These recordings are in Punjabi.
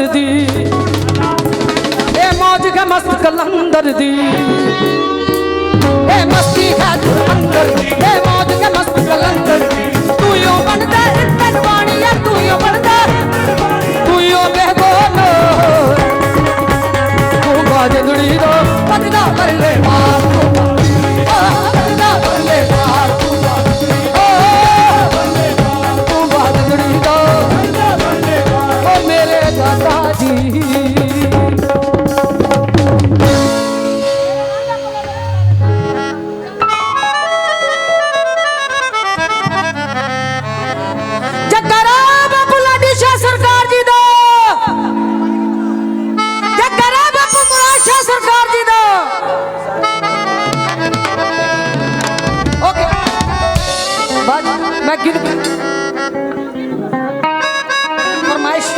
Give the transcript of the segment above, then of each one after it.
ਕਲੰਦਰ ਦੀ ਇਹ ਮੌਜ ਕੇ ਮਸਤ ਕਲੰਦਰ ਦੀ। ਇਹ ਮਸਤੀ ਹੈ ਅੰਦਰ ਇਹ ਮੌਜ ਕੇ ਮਸਤ ਕਲੰਦਰ ਦੀ। ਤੂੰ ਯੋ ਬਣਦਾ ਇਤਨ ਬਾਣੀਆ ਤੂੰ ਯੋ ਬਣਦਾ ਤੂੰ ਯੋ ਬਹਿਬੋਲ ਤੂੰ ਬਾਜਦੜੀ ਦਾ ਪਤਨਾ ਕਰ ਲੈ ਮਾਰ। ਬਾਜ ਮੈਂ ਗਿਣ ਫਰਮਾਇਸ਼।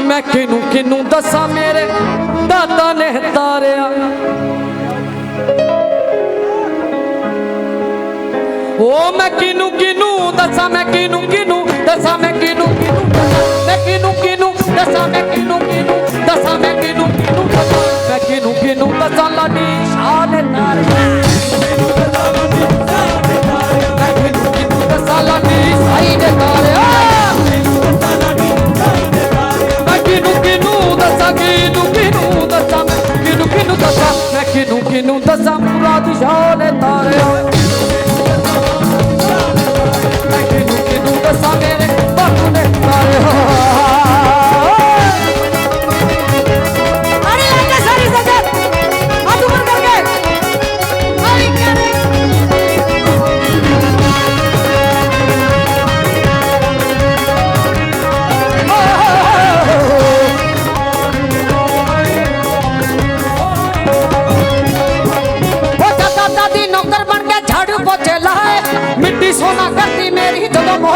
ਮੈਂ ਕਿਨੂੰ ਕਿਨੂੰ ਦੱਸਾਂ ਮੇਰੇ ਦਾਦਾ ਨੇ ਓ ਮੈਂ ਕਿਨੂੰ ਕਿਨੂੰ ਦੱਸਾਂ ਮੈਂ ਕਿਨੂੰ ਕਿਨੂੰ ਦੱਸਾਂ ਮੈਂ ਕਿਨੂੰ ਕਿਨੂੰ ਮੈਂ ਕਿਨੂੰ ਕਿਨੂੰ ਦੱਸਾਂ ਮੈਂ ਕਿਨੂੰ ਕਿਨੂੰ ਦੱਸਾਂ ਮੈਂ ਕਿਨੂੰ ਕਿਨੂੰ ਮੈਂ ਕਿਨੂੰ ਕਿਨੂੰ ਦੱਸਾਂ ਲਾਡੀ ਸ਼ਾਹ ਤਾਰਿਆ ਮੈਂ ਕਿਨੂੰ ਕਿਨੂੰ ਦੱਸਾਂ ਲਾਡੀ ਸਾਈ ਤਾਰਿਆ ਮੈਂ ਕਿਨੂੰ ਕਿਨੂੰ ਦੱਸਾਂ ਕਿਨੂੰ ਕਿਨੂੰ ਦੱਸਾਂ ਮੈਂ ਕਿਨੂੰ ਕਿਨੂੰ ਦੱਸਾਂ ਮੈਂ ਕਿਨੂੰ ਕਿਨੂੰ ਦੱਸਾਂ ਮੁਰਾਦ ਸ਼ਾਹ ਨੇ ਤਾਰਿਆ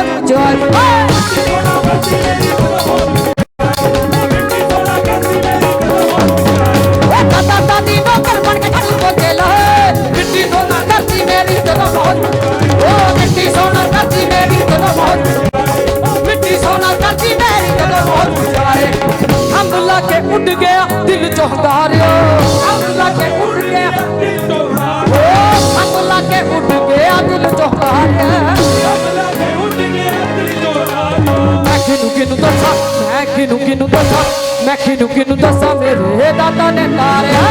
ਜਦੋਂ ਮੌਤ ਜਾਏ ਉਹ ਦਾਦਾ ਦਾਦੀ ਕਿਨੂੰ ਕਿਨੂੰ ਦੱਸਾਂ ਮੈਂ ਕਿਨੂੰ ਕਿਨੂੰ ਦੱਸਾਂ ਮੈਂ ਕਿਨੂੰ ਕਿਨੂੰ ਦੱਸਾਂ ਮੇਰੇ ਦਾਦਾ ਨੇ ਤਾਰਿਆ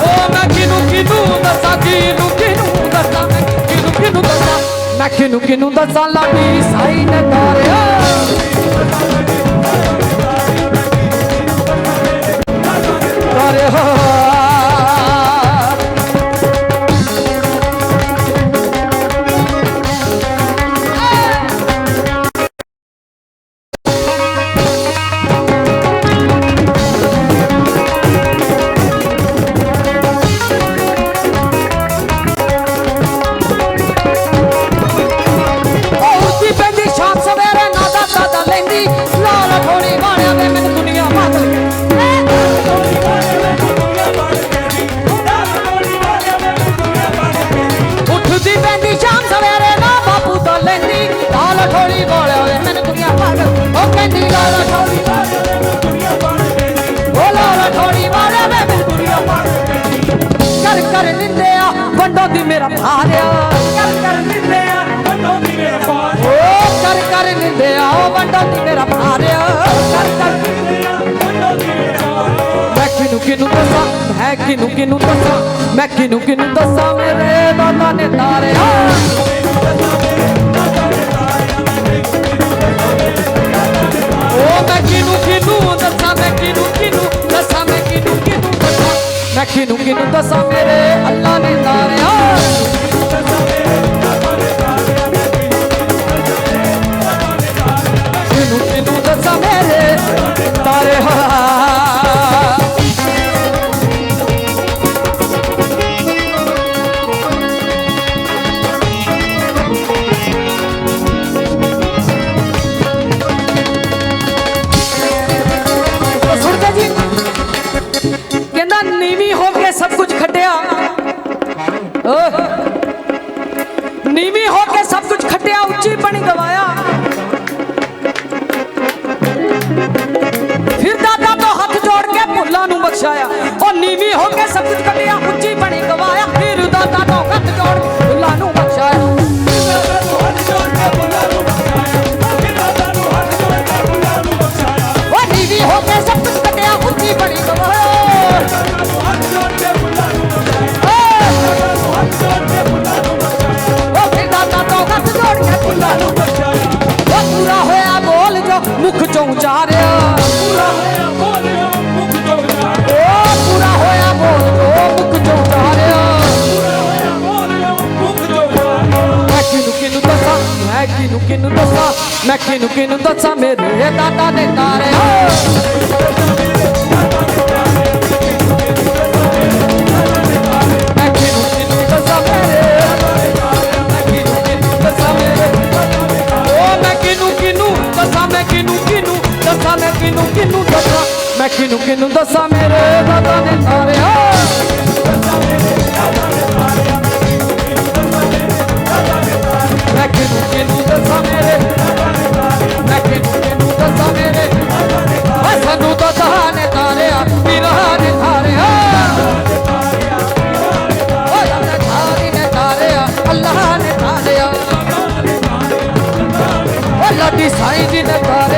ਓ ਮੈਂ ਕਿਨੂੰ ਕਿਨੂੰ ਦੱਸਾਂ ਕਿਨੂੰ ਕਿਨੂੰ ਦੱਸਾਂ ਮੈਂ ਕਿਨੂੰ ਕਿਨੂੰ ਦੱਸਾਂ ਮੈਂ ਕਿਨੂੰ ਕਿਨੂੰ ਦੱਸਾਂ ਲਾਡੀ ਸਾਈ ਨੇ ਤਾਰਿਆ ਤਾਰਿਆ ਕਰ ਕਰ ਨਿੰਦਿਆ ਵੰਡੋ ਦੀ ਮੇਰਾ ਭਾਰਿਆ ਕਰ ਕਰ ਨਿੰਦਿਆ ਓ ਕਰ ਕਰ ਨਿੰਦਿਆ ਉਹ ਵੰਡੋ ਦੀ ਮੇਰਾ ਭਾਰਿਆ ਕਰ ਕਰ ਮੈਂ ਕਿਨੂੰ ਕਿਨੂੰ ਦੱਸਾਂ? ਮੈਂ ਕਿਨੂੰ ਕਿਨੂੰ ਦੱਸਾਂ? ਮੈਂ ਕਿਨੂੰ ਕਿਨੂੰ ਦੱਸਾਂ? ਮੇਰੇ ਦਾਦਾ ਨੇ ਤਾਰਿਆ ਕਿਨੂੰ ਕਿਨੂੰ ਦੱਸਾਂ ਮੇਰੇ ਅੱਲਾ ਨੇ ਤਾਰਿਆ। ਭੁੱਲਾਂ ਉਹ ਨੀਵੀਂ ਹੋ ਕੇ ਸਭ ਕੁਝ ਖੱਟਿਆ ਉੱਚੀ ਬਣੀ ਗਵਾਇਆ। ਫਿਰ ਦਾਦਾ ਤੋਂ ਹੱਥ ਜੋੜ ਕੇ ਭੁੱਲਾਂ ਨੂੰ ਬਖਸ਼ਾਇਆ। ਉਹ ਨੀਵੀਂ ਹੋ ਕੇ ਸਭ ਕੁਝ ਖੱਟਿਆ ਉੱਚੀ ਬਣੀ ਗਵਾਇਆ। ਉਹ ਫਿਰ ਦਾਦਾ ਮੈਂ ਕਿਨੂੰ ਕਿਨੂੰ ਦੱਸਾਂ, ਮੇਰੇ ਦਾਦਾ ਨੇ ਤਾਰੇ। ਮੈਂ ਕਿਨੂੰ ਕਿਨੂੰ ਦੱਸਾਂ, ਮੇਰੇ ਮੈਂ ਕਿਨੂੰ ਕਿਨੂੰ ਦੱਸਾਂ, ਮੇਰੇ ਓ, ਮੈਂ ਕਿਨੂੰ লাটি সাইজি না পারে